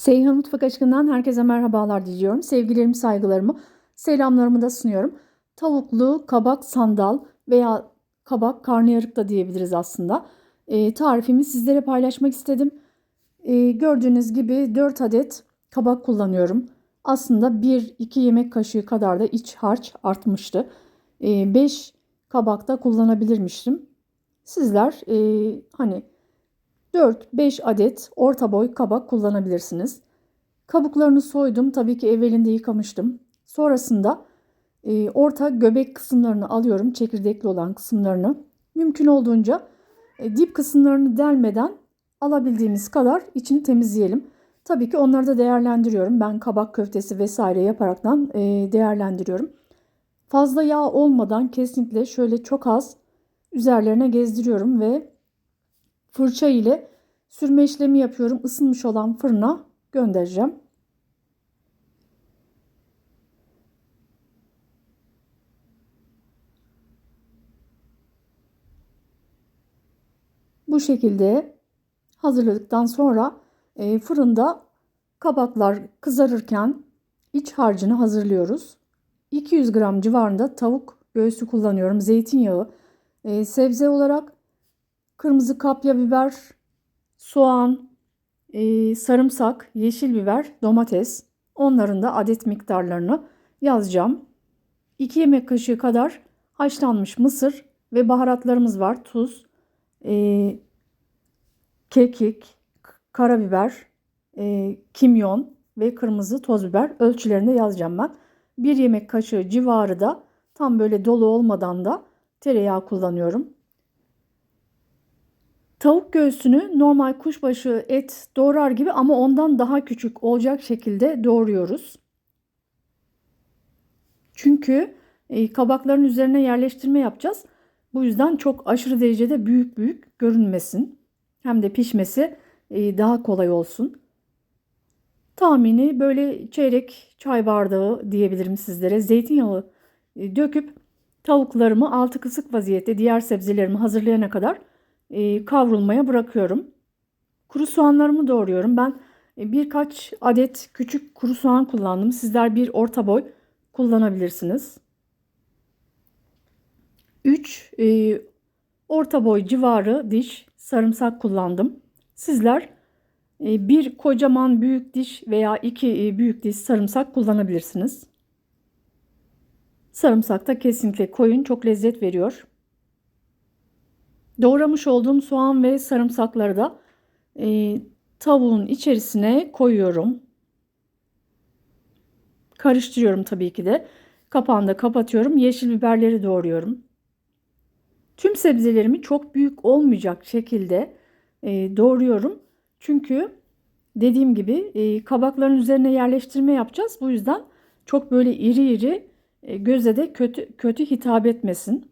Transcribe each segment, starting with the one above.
Seyhan Mutfak Aşkından herkese merhabalar diliyorum. Sevgilerimi, saygılarımı, selamlarımı da sunuyorum. Tavuklu kabak sandal veya kabak karnıyarık da diyebiliriz aslında. E, tarifimi sizlere paylaşmak istedim. E, gördüğünüz gibi 4 adet kabak kullanıyorum. Aslında 1-2 yemek kaşığı kadar da iç harç artmıştı. 5 kabak da kullanabilirmişim. Sizler e, hani 4-5 adet orta boy kabak kullanabilirsiniz. Kabuklarını soydum. Tabii ki evvelinde yıkamıştım. Sonrasında e, orta göbek kısımlarını alıyorum. Çekirdekli olan kısımlarını. Mümkün olduğunca e, dip kısımlarını delmeden alabildiğimiz kadar içini temizleyelim. Tabii ki onları da değerlendiriyorum. Ben kabak köftesi vesaire yaparaktan e, değerlendiriyorum. Fazla yağ olmadan kesinlikle şöyle çok az üzerlerine gezdiriyorum ve fırça ile sürme işlemi yapıyorum. Isınmış olan fırına göndereceğim. Bu şekilde hazırladıktan sonra e, fırında kabaklar kızarırken iç harcını hazırlıyoruz. 200 gram civarında tavuk göğsü kullanıyorum. Zeytinyağı, e, sebze olarak kırmızı kapya biber, soğan, e, sarımsak, yeşil biber, domates. Onların da adet miktarlarını yazacağım. 2 yemek kaşığı kadar haşlanmış mısır ve baharatlarımız var. Tuz, e, kekik, karabiber, e, kimyon ve kırmızı toz biber ölçülerinde yazacağım ben. 1 yemek kaşığı civarı da tam böyle dolu olmadan da tereyağı kullanıyorum. Tavuk göğsünü normal kuşbaşı et doğrar gibi ama ondan daha küçük olacak şekilde doğruyoruz. Çünkü e, kabakların üzerine yerleştirme yapacağız. Bu yüzden çok aşırı derecede büyük büyük görünmesin. Hem de pişmesi e, daha kolay olsun. Tahmini böyle çeyrek çay bardağı diyebilirim sizlere. Zeytinyağı e, döküp tavuklarımı altı kısık vaziyette diğer sebzelerimi hazırlayana kadar e, kavrulmaya bırakıyorum. Kuru soğanlarımı doğruyorum. Ben e, birkaç adet küçük kuru soğan kullandım. Sizler bir orta boy kullanabilirsiniz. 3 e, orta boy civarı diş sarımsak kullandım. Sizler e, bir kocaman büyük diş veya iki e, büyük diş sarımsak kullanabilirsiniz. Sarımsak da kesinlikle koyun çok lezzet veriyor. Doğramış olduğum soğan ve sarımsakları da e, tavuğun içerisine koyuyorum. Karıştırıyorum tabii ki de. Kapağını da kapatıyorum. Yeşil biberleri doğruyorum. Tüm sebzelerimi çok büyük olmayacak şekilde e, doğruyorum. Çünkü dediğim gibi e, kabakların üzerine yerleştirme yapacağız. Bu yüzden çok böyle iri iri e, göze de kötü kötü hitap etmesin.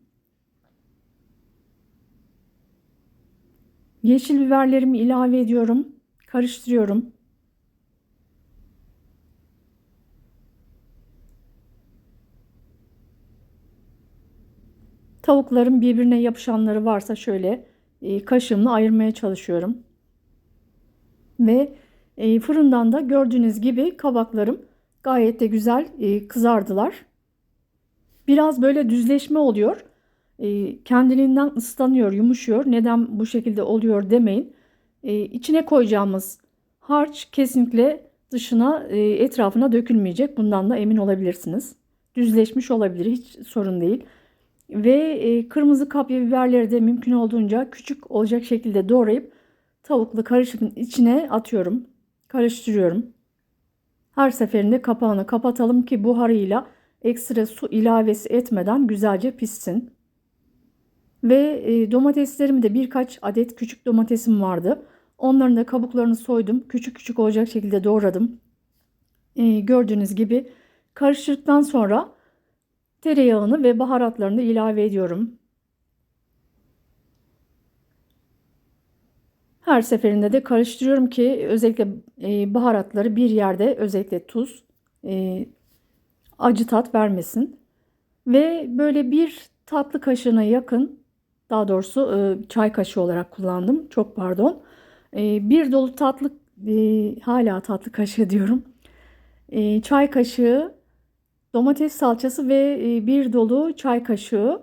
Yeşil biberlerimi ilave ediyorum. Karıştırıyorum. Tavukların birbirine yapışanları varsa şöyle e, kaşığımla ayırmaya çalışıyorum. Ve e, fırından da gördüğünüz gibi kabaklarım gayet de güzel e, kızardılar. Biraz böyle düzleşme oluyor. E, kendiliğinden ıslanıyor, yumuşuyor. Neden bu şekilde oluyor demeyin. E, içine koyacağımız harç kesinlikle dışına, e, etrafına dökülmeyecek. Bundan da emin olabilirsiniz. Düzleşmiş olabilir, hiç sorun değil. Ve e, kırmızı kapya biberleri de mümkün olduğunca küçük olacak şekilde doğrayıp tavuklu karışımın içine atıyorum. Karıştırıyorum. Her seferinde kapağını kapatalım ki buharıyla ekstra su ilavesi etmeden güzelce pişsin. Ve e, domateslerimi de birkaç adet küçük domatesim vardı. Onların da kabuklarını soydum. Küçük küçük olacak şekilde doğradım. E, gördüğünüz gibi karıştırdıktan sonra tereyağını ve baharatlarını ilave ediyorum. Her seferinde de karıştırıyorum ki özellikle e, baharatları bir yerde özellikle tuz acı tat vermesin. Ve böyle bir tatlı kaşığına yakın daha doğrusu e, çay kaşığı olarak kullandım. Çok pardon. E, bir dolu tatlı e, hala tatlı kaşığı diyorum. E, çay kaşığı domates salçası ve e, bir dolu çay kaşığı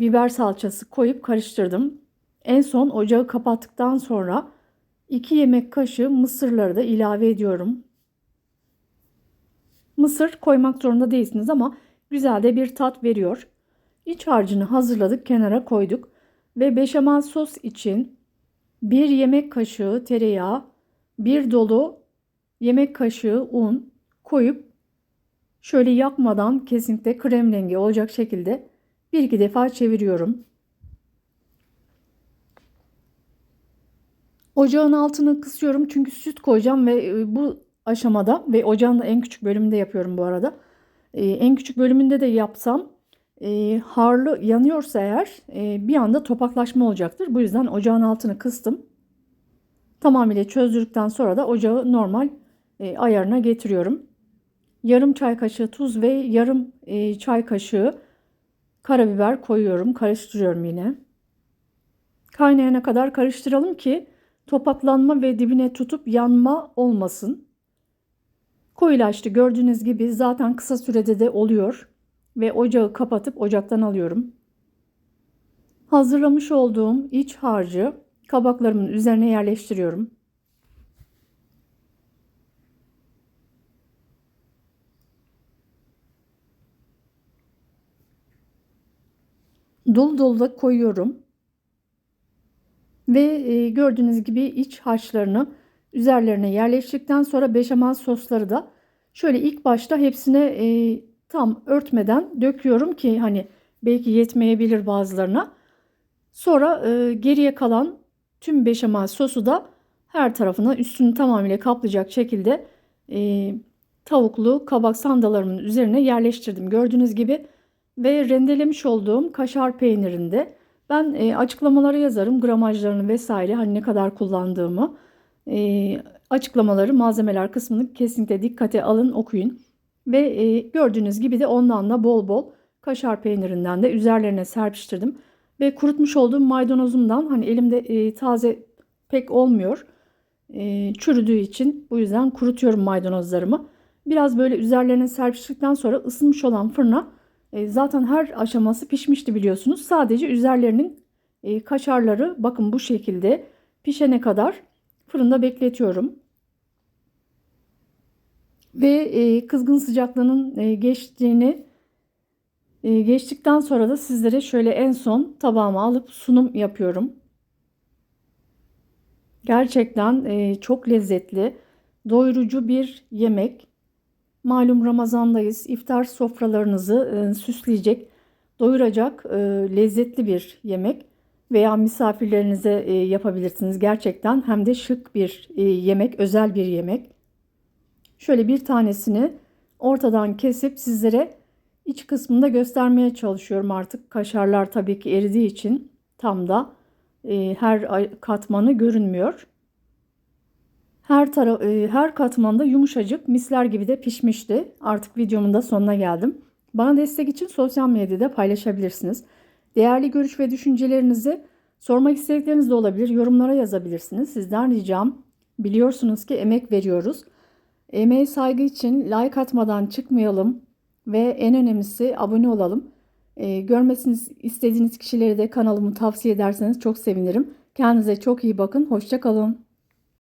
biber salçası koyup karıştırdım. En son ocağı kapattıktan sonra 2 yemek kaşığı mısırları da ilave ediyorum. Mısır koymak zorunda değilsiniz ama güzel de bir tat veriyor. İç harcını hazırladık, kenara koyduk ve beşamel sos için 1 yemek kaşığı tereyağı, 1 dolu yemek kaşığı un koyup şöyle yakmadan kesinlikle krem rengi olacak şekilde bir iki defa çeviriyorum. Ocağın altını kısıyorum çünkü süt koyacağım ve e, bu aşamada ve ocağın en küçük bölümünde yapıyorum bu arada. Ee, en küçük bölümünde de yapsam e, harlı yanıyorsa eğer e, bir anda topaklaşma olacaktır. Bu yüzden ocağın altını kıstım. Tamamıyla çözdürdükten sonra da ocağı normal e, ayarına getiriyorum. Yarım çay kaşığı tuz ve yarım e, çay kaşığı karabiber koyuyorum. Karıştırıyorum yine. Kaynayana kadar karıştıralım ki topaklanma ve dibine tutup yanma olmasın. Koyulaştı gördüğünüz gibi zaten kısa sürede de oluyor ve ocağı kapatıp ocaktan alıyorum. Hazırlamış olduğum iç harcı kabaklarımın üzerine yerleştiriyorum. Dolu dolu da koyuyorum. Ve e, gördüğünüz gibi iç harçlarını üzerlerine yerleştirdikten sonra beşamel sosları da şöyle ilk başta hepsine e, tam örtmeden döküyorum ki hani belki yetmeyebilir bazılarına. Sonra e, geriye kalan tüm beşamel sosu da her tarafına üstünü tamamıyla kaplayacak şekilde e, tavuklu kabak sandalarımın üzerine yerleştirdim. Gördüğünüz gibi ve rendelemiş olduğum kaşar peynirinde ben e, açıklamalara yazarım gramajlarını vesaire hani ne kadar kullandığımı. E, açıklamaları malzemeler kısmını kesinlikle dikkate alın okuyun. Ve e, gördüğünüz gibi de ondan da bol bol kaşar peynirinden de üzerlerine serpiştirdim. Ve kurutmuş olduğum maydanozumdan hani elimde e, taze pek olmuyor. E, çürüdüğü için bu yüzden kurutuyorum maydanozlarımı. Biraz böyle üzerlerine serpiştirdikten sonra ısınmış olan fırına e, zaten her aşaması pişmişti biliyorsunuz. Sadece üzerlerinin e, kaşarları bakın bu şekilde pişene kadar fırında bekletiyorum. Ve e, kızgın sıcaklığının e, geçtiğini e, geçtikten sonra da sizlere şöyle en son tabağıma alıp sunum yapıyorum. Gerçekten e, çok lezzetli, doyurucu bir yemek. Malum Ramazan'dayız. İftar sofralarınızı e, süsleyecek, doyuracak e, lezzetli bir yemek veya misafirlerinize e, yapabilirsiniz. Gerçekten hem de şık bir e, yemek, özel bir yemek. Şöyle bir tanesini ortadan kesip sizlere iç kısmında göstermeye çalışıyorum artık. Kaşarlar tabii ki eridiği için tam da e, her katmanı görünmüyor. Her tara e, her katmanda yumuşacık misler gibi de pişmişti. Artık videomun da sonuna geldim. Bana destek için sosyal medyada paylaşabilirsiniz. Değerli görüş ve düşüncelerinizi sormak istedikleriniz de olabilir. Yorumlara yazabilirsiniz. Sizden ricam biliyorsunuz ki emek veriyoruz. Emeğe saygı için like atmadan çıkmayalım ve en önemlisi abone olalım. Ee, görmesini istediğiniz kişileri de kanalımı tavsiye ederseniz çok sevinirim. Kendinize çok iyi bakın. Hoşçakalın.